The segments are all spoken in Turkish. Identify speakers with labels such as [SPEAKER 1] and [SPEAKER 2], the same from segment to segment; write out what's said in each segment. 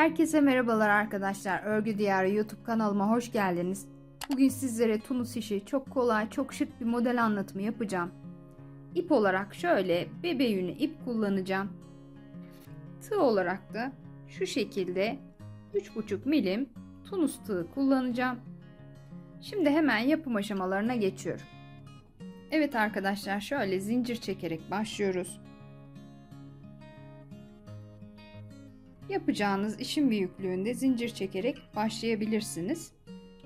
[SPEAKER 1] Herkese merhabalar arkadaşlar. Örgü Diyarı YouTube kanalıma hoş geldiniz. Bugün sizlere tunus işi çok kolay, çok şık bir model anlatımı yapacağım. İp olarak şöyle bebe yünü ip kullanacağım. Tığ olarak da şu şekilde 3,5 milim tunus tığı kullanacağım. Şimdi hemen yapım aşamalarına geçiyorum. Evet arkadaşlar şöyle zincir çekerek başlıyoruz. Yapacağınız işin büyüklüğünde zincir çekerek başlayabilirsiniz.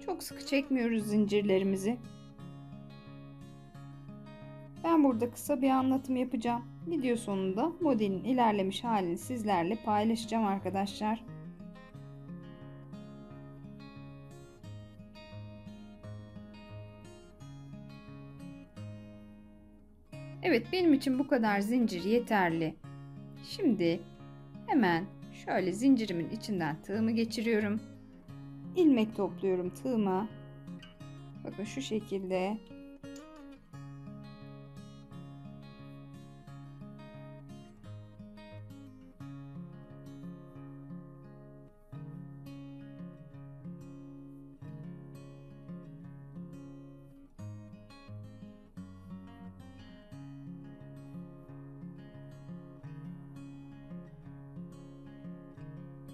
[SPEAKER 1] Çok sıkı çekmiyoruz zincirlerimizi. Ben burada kısa bir anlatım yapacağım. Video sonunda modelin ilerlemiş halini sizlerle paylaşacağım arkadaşlar. Evet benim için bu kadar zincir yeterli. Şimdi hemen Şöyle zincirimin içinden tığımı geçiriyorum. ilmek topluyorum tığıma. Bakın şu şekilde.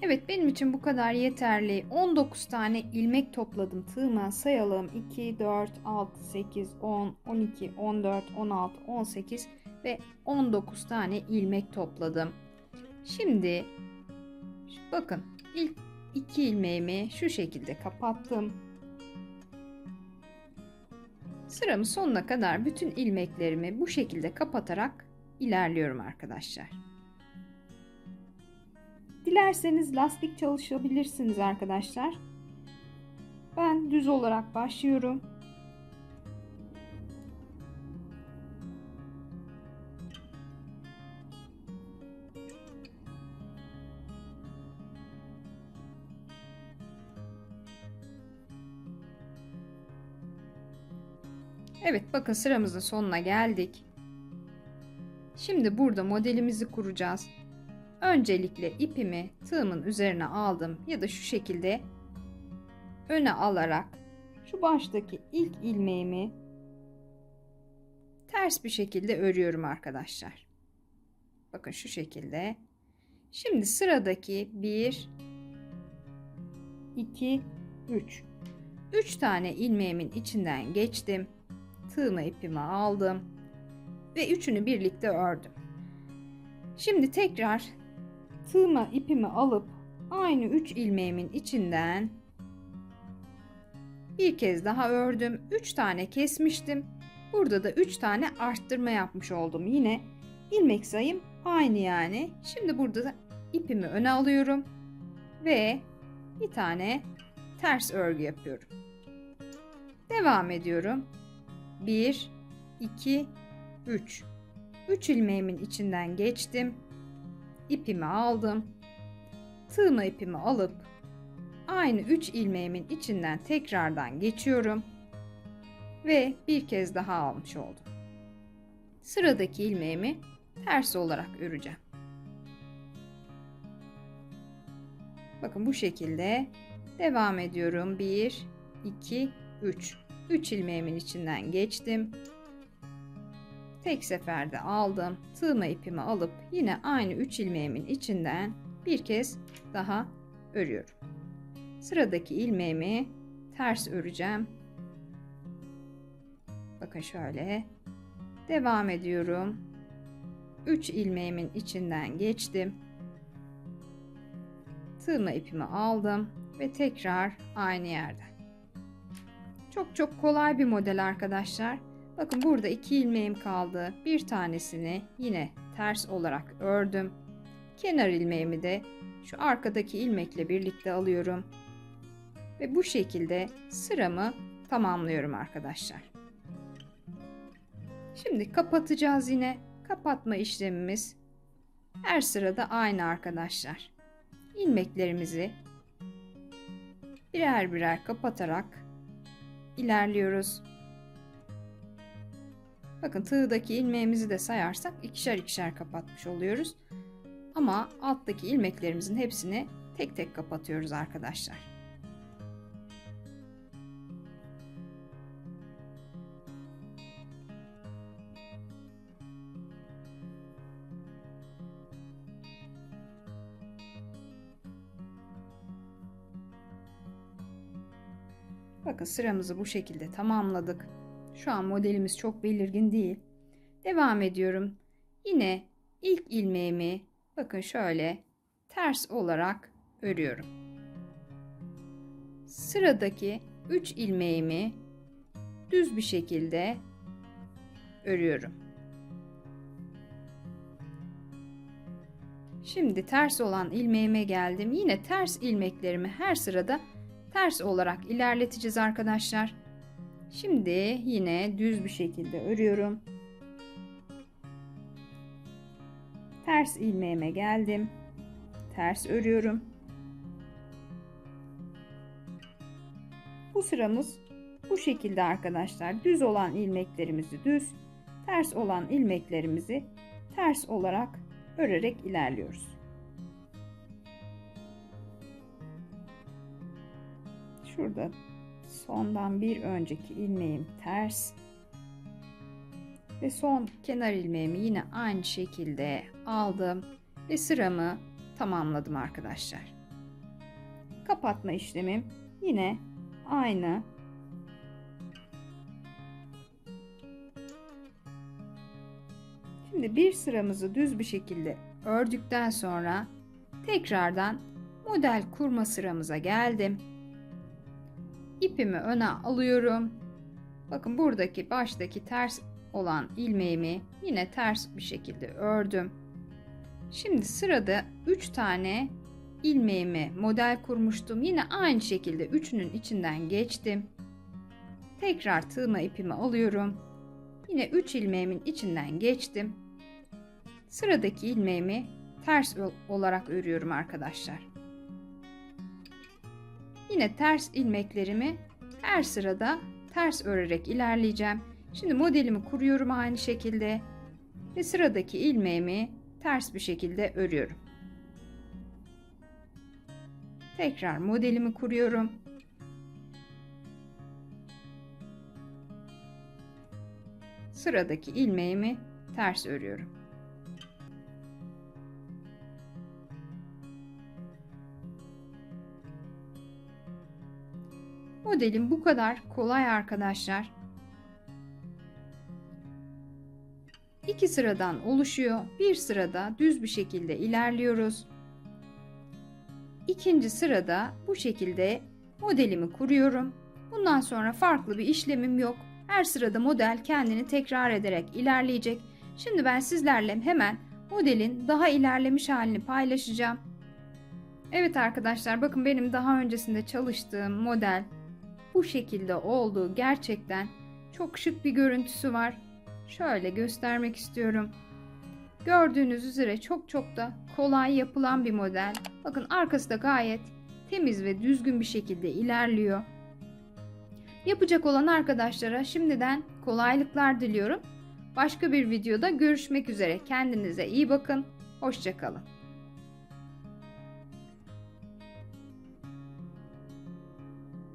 [SPEAKER 1] Evet benim için bu kadar yeterli. 19 tane ilmek topladım tığıma sayalım. 2, 4, 6, 8, 10, 12, 14, 16, 18 ve 19 tane ilmek topladım. Şimdi bakın ilk iki ilmeğimi şu şekilde kapattım. Sıramın sonuna kadar bütün ilmeklerimi bu şekilde kapatarak ilerliyorum arkadaşlar. Dilerseniz lastik çalışabilirsiniz arkadaşlar. Ben düz olarak başlıyorum. Evet bakın sıramızın sonuna geldik. Şimdi burada modelimizi kuracağız. Öncelikle ipimi tığımın üzerine aldım ya da şu şekilde öne alarak şu baştaki ilk ilmeğimi ters bir şekilde örüyorum arkadaşlar. Bakın şu şekilde. Şimdi sıradaki 1 2 3 3 tane ilmeğimin içinden geçtim. Tığımı ipimi aldım ve üçünü birlikte ördüm. Şimdi tekrar tığıma ipimi alıp aynı 3 ilmeğimin içinden bir kez daha ördüm. 3 tane kesmiştim. Burada da 3 tane arttırma yapmış oldum. Yine ilmek sayım aynı yani. Şimdi burada da ipimi öne alıyorum ve bir tane ters örgü yapıyorum. Devam ediyorum. 1 2 3 3 ilmeğimin içinden geçtim ipimi aldım. Tığma ipimi alıp aynı 3 ilmeğimin içinden tekrardan geçiyorum ve bir kez daha almış oldum. Sıradaki ilmeğimi ters olarak öreceğim. Bakın bu şekilde devam ediyorum. 1 2 3 3 ilmeğimin içinden geçtim tek seferde aldım. Tığma ipimi alıp yine aynı 3 ilmeğimin içinden bir kez daha örüyorum. Sıradaki ilmeğimi ters öreceğim. Bakın şöyle. Devam ediyorum. 3 ilmeğimin içinden geçtim. Tığma ipimi aldım ve tekrar aynı yerden. Çok çok kolay bir model arkadaşlar. Bakın burada iki ilmeğim kaldı. Bir tanesini yine ters olarak ördüm. Kenar ilmeğimi de şu arkadaki ilmekle birlikte alıyorum. Ve bu şekilde sıramı tamamlıyorum arkadaşlar. Şimdi kapatacağız yine. Kapatma işlemimiz her sırada aynı arkadaşlar. İlmeklerimizi birer birer kapatarak ilerliyoruz. Bakın tığdaki ilmeğimizi de sayarsak ikişer ikişer kapatmış oluyoruz. Ama alttaki ilmeklerimizin hepsini tek tek kapatıyoruz arkadaşlar. Bakın sıramızı bu şekilde tamamladık. Şu an modelimiz çok belirgin değil. Devam ediyorum. Yine ilk ilmeğimi bakın şöyle ters olarak örüyorum. Sıradaki 3 ilmeğimi düz bir şekilde örüyorum. Şimdi ters olan ilmeğime geldim. Yine ters ilmeklerimi her sırada ters olarak ilerleteceğiz arkadaşlar. Şimdi yine düz bir şekilde örüyorum. Ters ilmeğime geldim. Ters örüyorum. Bu sıramız bu şekilde arkadaşlar. Düz olan ilmeklerimizi düz, ters olan ilmeklerimizi ters olarak örerek ilerliyoruz. Şurada sondan bir önceki ilmeğim ters ve son kenar ilmeğimi yine aynı şekilde aldım ve sıramı tamamladım arkadaşlar. Kapatma işlemim yine aynı. Şimdi bir sıramızı düz bir şekilde ördükten sonra tekrardan model kurma sıramıza geldim. İpimi öne alıyorum. Bakın buradaki baştaki ters olan ilmeğimi yine ters bir şekilde ördüm. Şimdi sırada 3 tane ilmeğimi model kurmuştum. Yine aynı şekilde üçünün içinden geçtim. Tekrar tığma ipimi alıyorum. Yine 3 ilmeğimin içinden geçtim. Sıradaki ilmeğimi ters olarak örüyorum arkadaşlar. Yine ters ilmeklerimi her sırada ters örerek ilerleyeceğim. Şimdi modelimi kuruyorum aynı şekilde ve sıradaki ilmeğimi ters bir şekilde örüyorum. Tekrar modelimi kuruyorum. Sıradaki ilmeğimi ters örüyorum. Modelim bu kadar kolay arkadaşlar. İki sıradan oluşuyor. Bir sırada düz bir şekilde ilerliyoruz. İkinci sırada bu şekilde modelimi kuruyorum. Bundan sonra farklı bir işlemim yok. Her sırada model kendini tekrar ederek ilerleyecek. Şimdi ben sizlerle hemen modelin daha ilerlemiş halini paylaşacağım. Evet arkadaşlar bakın benim daha öncesinde çalıştığım model bu şekilde oldu. Gerçekten çok şık bir görüntüsü var. Şöyle göstermek istiyorum. Gördüğünüz üzere çok çok da kolay yapılan bir model. Bakın arkası da gayet temiz ve düzgün bir şekilde ilerliyor. Yapacak olan arkadaşlara şimdiden kolaylıklar diliyorum. Başka bir videoda görüşmek üzere. Kendinize iyi bakın. Hoşçakalın.